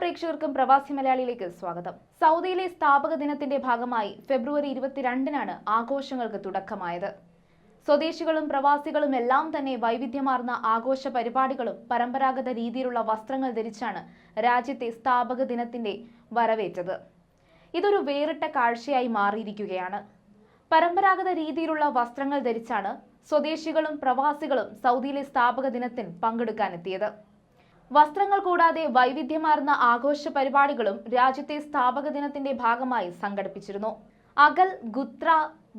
പ്രേക്ഷകർക്കും പ്രവാസി മലയാളിയിലേക്ക് സ്വാഗതം. സൗദിയിലെ സ്ഥാപക ദിനത്തിന്റെ ഭാഗമായി ഫെബ്രുവരി ഇരുപത്തിരണ്ടിനാണ് ആഘോഷങ്ങൾക്ക് തുടക്കമായത്. സ്വദേശികളും പ്രവാസികളും എല്ലാം തന്നെ വൈവിധ്യമാർന്ന ആഘോഷ പരിപാടികളും പരമ്പരാഗത രീതിയിലുള്ള വസ്ത്രങ്ങൾ ധരിച്ചാണ് രാജ്യത്തെ സ്ഥാപക ദിനത്തിന്റെ വരവേറ്റത്. ഇതൊരു വേറിട്ട കാഴ്ചയായി മാറിയിരിക്കുകയാണ്. പരമ്പരാഗത രീതിയിലുള്ള വസ്ത്രങ്ങൾ ധരിച്ചാണ് സ്വദേശികളും പ്രവാസികളും സൗദിയിലെ സ്ഥാപക ദിനത്തിൽ പങ്കെടുക്കാനെത്തിയത്. വസ്ത്രങ്ങൾ കൂടാതെ വൈവിധ്യമാർന്ന ആഘോഷ പരിപാടികളും രാജ്യത്തെ സ്ഥാപക ദിനത്തിന്റെ ഭാഗമായി സംഘടിപ്പിച്ചിരുന്നു. അകൽ ഗുത്ര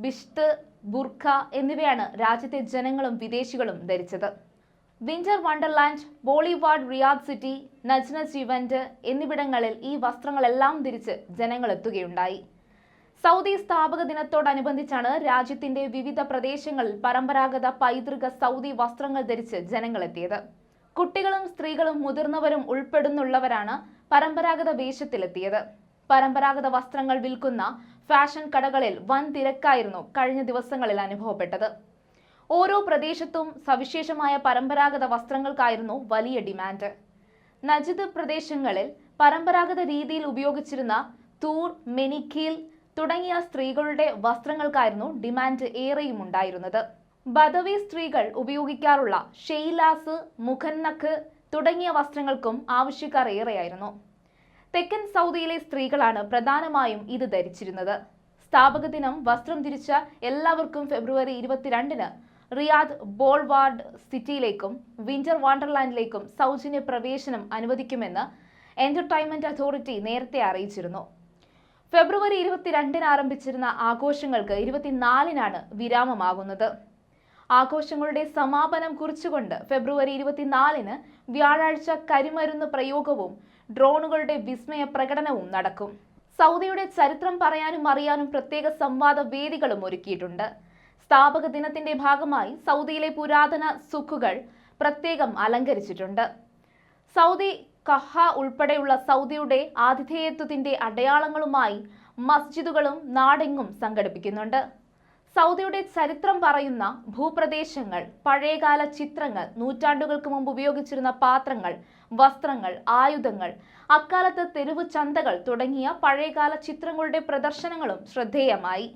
ബിഷ്ത് ബുർഖ എന്നിവയാണ് രാജ്യത്തെ ജനങ്ങളും വിദേശികളും ധരിച്ചത്. Winter wonderland Bollywood Riyadh city നജ്ന event എന്നിവിടങ്ങളിൽ ഈ വസ്ത്രങ്ങളെല്ലാം ധരിച്ച് ജനങ്ങൾ എത്തുകയുണ്ടായി. സൗദി സ്ഥാപക ദിനത്തോടനുബന്ധിച്ചാണ് രാജ്യത്തിന്റെ വിവിധ പ്രദേശങ്ങളിൽ പരമ്പരാഗത പൈതൃക സൗദി വസ്ത്രങ്ങൾ ധരിച്ച് ജനങ്ങളെത്തിയത് കുട്ടികളും സ്ത്രീകളും മുതിർന്നവരും ഉൾപ്പെടുന്നുള്ളവരാണ് പരമ്പരാഗത വേഷത്തിലെത്തിയത്. പരമ്പരാഗത വസ്ത്രങ്ങൾ വിൽക്കുന്ന ഫാഷൻ കടകളിൽ വൻ തിരക്കായിരുന്നു കഴിഞ്ഞ ദിവസങ്ങളിൽ അനുഭവപ്പെട്ടത്. ഓരോ പ്രദേശത്തും സവിശേഷമായ പരമ്പരാഗത വസ്ത്രങ്ങൾക്കായിരുന്നു വലിയ ഡിമാൻഡ്. നജിദ് പ്രദേശങ്ങളിൽ പരമ്പരാഗത രീതിയിൽ ഉപയോഗിച്ചിരുന്ന തൂർ മെനിക്കീൽ തുടങ്ങിയ സ്ത്രീകളുടെ വസ്ത്രങ്ങൾക്കായിരുന്നു ഡിമാൻഡ് ഏറെയും ഉണ്ടായിരുന്നത് ബദവി സ്ത്രീകൾ ഉപയോഗിക്കാറുള്ള ഷെയ്ലാസ് മുഖന്നക്ക് തുടങ്ങിയ വസ്ത്രങ്ങൾക്കും ആവശ്യക്കാർ ഏറെയായിരുന്നു. തെക്കൻ സൗദിയിലെ സ്ത്രീകളാണ് പ്രധാനമായും ഇത് ധരിച്ചിരുന്നത്. സ്ഥാപക ദിനം വസ്ത്രം തിരിച്ച എല്ലാവർക്കും ഫെബ്രുവരി ഇരുപത്തിരണ്ടിന് റിയാദ് ബോൾവാർഡ് സിറ്റിയിലേക്കും വിന്റർ വാണ്ടർലാൻഡിലേക്കും സൗജന്യ പ്രവേശനം അനുവദിക്കുമെന്ന് എന്റർടൈൻമെന്റ് അതോറിറ്റി നേരത്തെ അറിയിച്ചിരുന്നു. ഫെബ്രുവരി ഇരുപത്തിരണ്ടിന് ആരംഭിച്ചിരുന്ന ആഘോഷങ്ങൾക്ക് ഇരുപത്തിനാലിനാണ് വിരാമമാകുന്നത്. ആഘോഷങ്ങളുടെ സമാപനം കുറിച്ചുകൊണ്ട് ഫെബ്രുവരി ഇരുപത്തിനാലിന് വ്യാഴാഴ്ച കരിമരുന്ന് പ്രയോഗവും ഡ്രോണുകളുടെ വിസ്മയ പ്രകടനവും നടക്കും. സൗദിയുടെ ചരിത്രം പറയാനും അറിയാനും പ്രത്യേക സംവാദ വേദികളും ഒരുക്കിയിട്ടുണ്ട്. സ്ഥാപക ദിനത്തിന്റെ ഭാഗമായി സൗദിയിലെ പുരാതന സുഖുകൾ പ്രത്യേകം അലങ്കരിച്ചിട്ടുണ്ട്. സൗദി കഹ ഉൾപ്പെടെയുള്ള സൗദിയുടെ ആതിഥേയത്വത്തിന്റെ അടയാളങ്ങളുമായി മസ്ജിദുകളും നാടെങ്ങും സംഘടിപ്പിക്കുന്നുണ്ട്. സൗദിയുടെ ചരിത്രം പറയുന്ന ഭൂപ്രദേശങ്ങൾ പഴയകാല ചിത്രങ്ങൾ നൂറ്റാണ്ടുകൾക്ക് മുമ്പ് ഉപയോഗിച്ചിരുന്ന പാത്രങ്ങൾ വസ്ത്രങ്ങൾ ആയുധങ്ങൾ അക്കാലത്ത് തെരുവ് ചന്തകൾ തുടങ്ങിയ പഴയകാല ചിത്രങ്ങളുടെ പ്രദർശനങ്ങളും ശ്രദ്ധേയമായി.